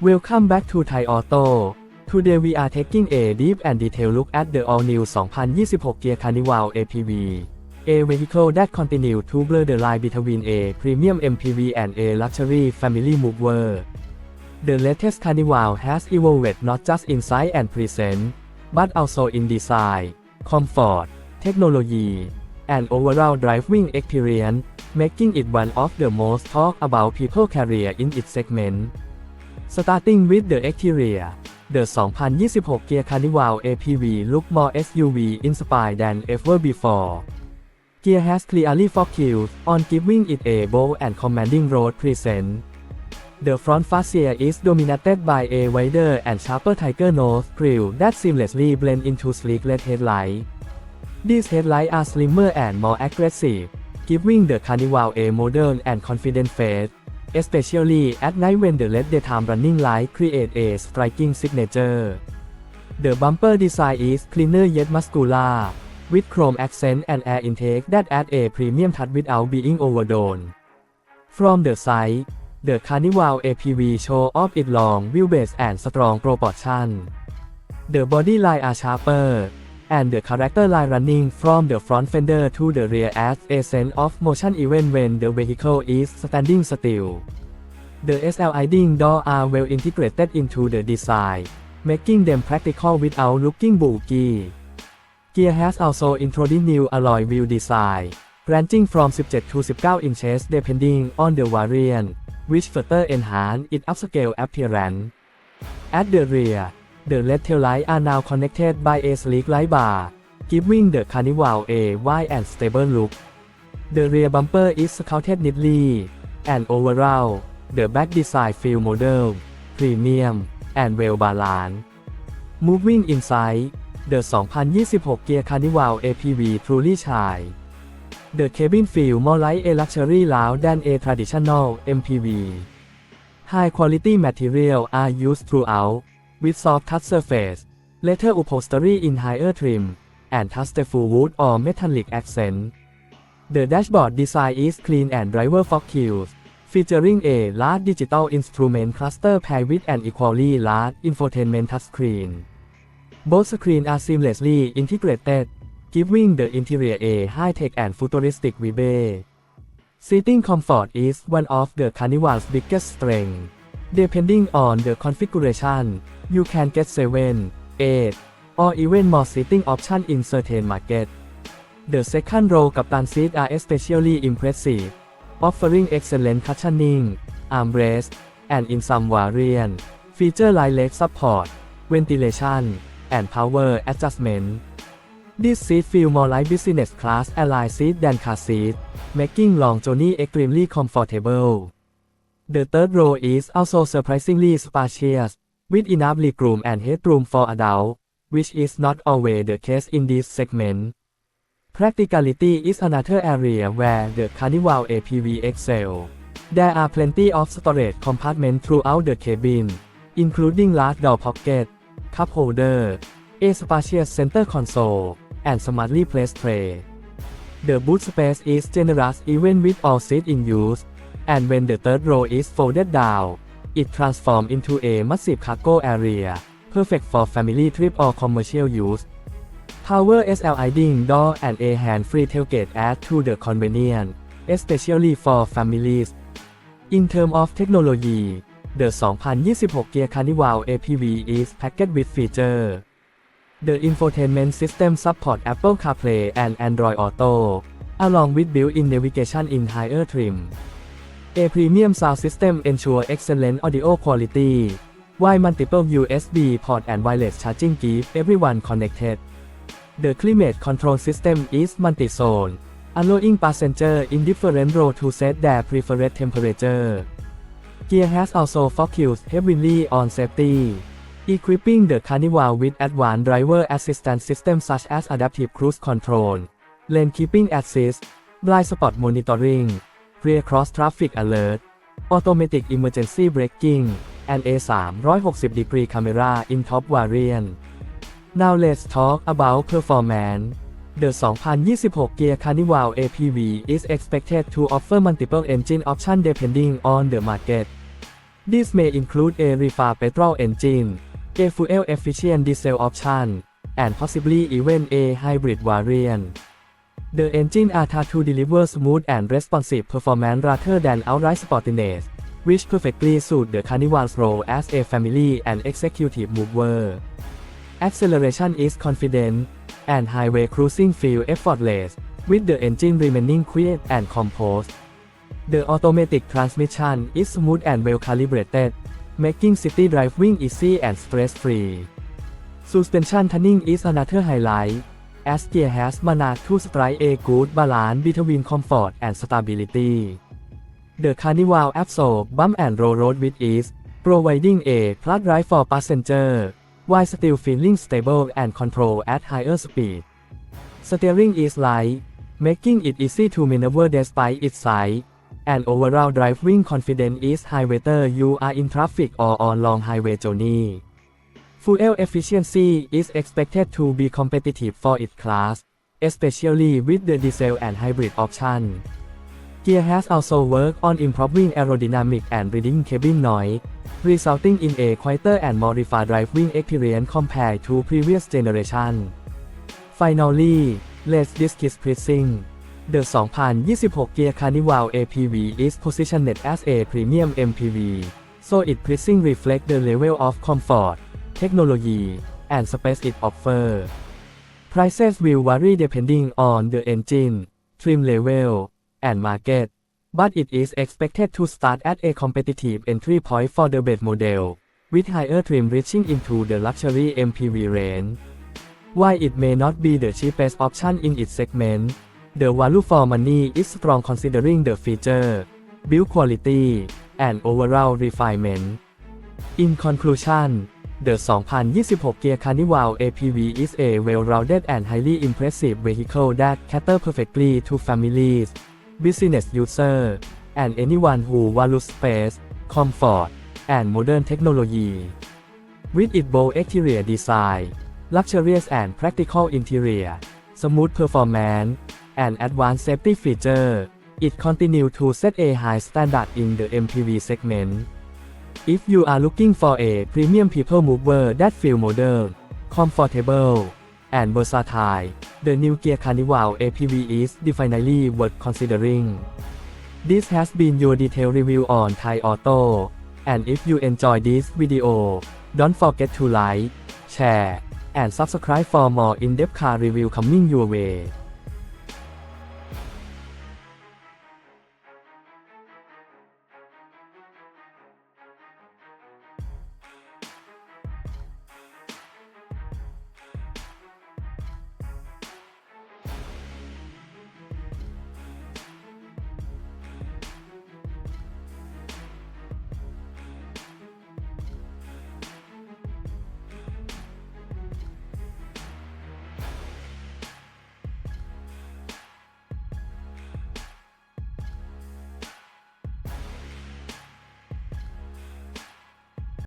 Welcome back to Thai Auto. Today we are taking a deep and detailed look at the all-new 2026 Gear Carnival APV, a vehicle that continue to blur the line between a premium MPV and a luxury family mover. The latest Carnival has evolved not just in size and present, but also in design, comfort, technology, and overall driving experience, making it one of the most talked about people carrier in its segment. Starting with the exterior, the 2026 Gear Carnival APV look more SUV inspired than ever before. Gear has clearly focused on giving it a bold and commanding road presence. The front fascia is dominated by a wider and sharper Tiger nose grille that seamlessly blend into sleek LED headlights. These headlights are slimmer and more aggressive, giving the Carnival a modern and confident face, especially at night when the LED daytime running light create a striking signature. The bumper design is cleaner yet muscular, with chrome accent and air intake that add a premium touch without being overdone. From the side, the Carnival APV show off its long wheelbase and strong proportion. The body line are sharper, and the character line running from the front fender to the rear adds a sense of motion even when the vehicle is standing still. The sliding doors are well integrated into the design, making them practical without looking bulky. Gear has also introduced new alloy wheel design, ranging from 17 to 19 inches depending on the variant, which further enhance its upscale appearance. At the rear, the LED tail lights are now connected by a sleek light bar, giving the Carnival a wide and stable look. The rear bumper is sculpted neatly, and overall, the back design feel modern, premium, and well balanced. Moving inside, the 2026 Gear Carnival APV truly shine. The cabin feel more like a luxury lounge than a traditional MPV. High quality material are used throughout, with soft touch surface, leather upholstery in higher trim, and tasteful wood or metallic accent. The dashboard design is clean and driver focused, featuring a large digital instrument cluster paired with an equally large infotainment touchscreen. Both screens are seamlessly integrated, giving the interior a high-tech and futuristic vibe. Seating comfort is one of the Carnival's biggest strengths. Depending on the configuration, you can get 7, 8, or even more seating options in certain markets. The second row Captain seat are especially impressive, offering excellent cushioning, armrest, and in some variants, feature light leg support, ventilation, and power adjustment. This seat feel more like business class airline seat than car seat, making long journey extremely comfortable. The third row is also surprisingly spacious, with enough legroom and headroom for adults, which is not always the case in this segment. Practicality is another area where the Carnival APV excel. There are plenty of storage compartments throughout the cabin, including large door pocket, cup holder, a spacious center console, and smartly placed tray. The boot space is generous even with all seats in use, and when the third row is folded down, it transforms into a massive cargo area, perfect for family trip or commercial use. Power sliding door and a hand-free tailgate add to the convenience, especially for families. In terms of technology, the 2026 Gear Carnival APV is packed with features. The infotainment system support Apple CarPlay and Android Auto, along with built-in navigation in higher trim. A premium sound system ensure excellent audio quality, while multiple USB port and wireless charging keep everyone connected. The climate control system is multi-zone, allowing passenger in different row to set their preferred temperature. Gear has also focused heavily on safety, equipping the Carnival with advanced driver assistance systems such as adaptive cruise control, lane keeping assist, blind spot monitoring, rear cross traffic alert, automatic emergency braking, and a 360 degree camera in top variant. Now let's talk about performance. The 2026 Gear Carnival APV is expected to offer multiple engine options depending on the market. This may include a reefer petrol engine, a fuel efficient diesel option, and possibly even a hybrid variant. The engine are thought to smooth and responsive performance rather than outright sportiness, which perfectly suits the Carnival's role as a family and executive mover. Acceleration is confident, and highway cruising feel effortless, with the engine remaining quiet and composed. The automatic transmission is smooth and well calibrated, making city driving easy and stress-free. Suspension tuning is another highlight, as gear has managed to strike a good balance between comfort and stability. The Carnival absorbs bump and roll road with ease, providing a flat ride for passenger, while still feeling stable and controlled at higher speed. Steering is light, making it easy to maneuver despite its size, and overall driving confidence is high whether you are in traffic or on long highway journey. Fuel efficiency is expected to be competitive for its class, especially with the diesel and hybrid option. Gear has also worked on improving aerodynamic and reducing cabin noise, resulting in a quieter and more refined driving experience compared to previous generation. Finally, let's discuss pricing. The 2026 Gear Carnival APV is positioned as a premium MPV, so its pricing reflects the level of comfort, technology, and space it offers. Prices will vary depending on the engine, trim level, and market, but it is expected to start at a competitive entry point for the base model, with higher trim reaching into the luxury MPV range. While it may not be the cheapest option in its segment, the value for money is strong considering the feature, build quality, and overall refinement. In conclusion, the 2026 Gear Carnival APV is a well-rounded and highly impressive vehicle that caters perfectly to families, business users, and anyone who values space, comfort, and modern technology. With its bold exterior design, luxurious and practical interior, smooth performance, and advanced safety feature, it continues to set a high standard in the MPV segment. If you are looking for a premium people mover that feel modern, comfortable, and versatile, the new Gear Carnival APV is definitely worth considering. This has been your detailed review on Thai Auto, and if you enjoy this video, don't forget to like, share, and subscribe for more in-depth car review coming your way.